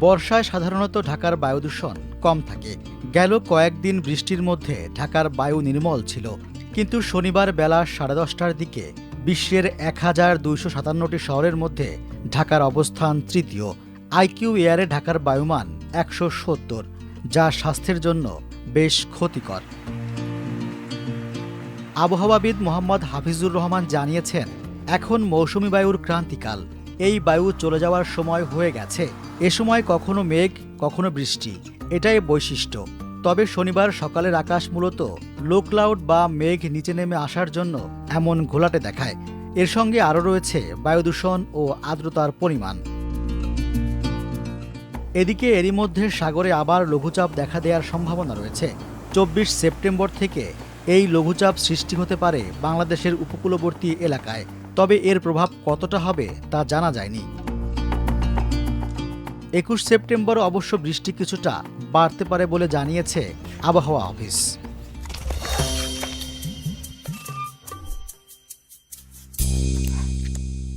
বর্ষায় সাধারণত ঢাকার বায়ু দূষণ কম থাকে। গেল কয়েকদিন বৃষ্টির মধ্যে ঢাকার বায়ু নির্মল ছিল। কিন্তু শনিবার বেলা সাড়ে দশটার দিকে বিশ্বের এক হাজার দুইশো সাতান্নটি শহরের মধ্যে ঢাকার অবস্থান তৃতীয়। আইকিউ এয়ারে ঢাকার বায়ুমান একশো সত্তর, যা স্বাস্থ্যের জন্য বেশ ক্ষতিকর। আবহাওয়াবিদ মোহাম্মদ হাফিজুর রহমান জানিয়েছেন, এখন মৌসুমি বায়ুর ক্রান্তিকাল। এই বায়ু চলে যাওয়ার সময় হয়ে গেছে। এ সময় কখনো মেঘ, কখনো বৃষ্টি। এটাই বৈশিষ্ট্য। তবে শনিবার সকালের আকাশ মূলত লো ক্লাউড বা মেঘ নিচে নেমে আসার জন্য এমন ঘোলাটে দেখায়। এর সঙ্গে আরও রয়েছে বায়ু দূষণ ও আর্দ্রতার পরিমাণ। এদিকে এরই মধ্যে সাগরে আবার লঘুচাপ দেখা দেওয়ার সম্ভাবনা রয়েছে। চব্বিশ সেপ্টেম্বর থেকে এই লঘুচাপ সৃষ্টি হতে পারে বাংলাদেশের উপকূলবর্তী এলাকায়। তবে এর প্রভাব কতটা হবে তা জানা যায়নি। একুশ সেপ্টেম্বর অবশ্য বৃষ্টি কিছুটা বাড়তে পারে বলে জানিয়েছে আবহাওয়া অফিস।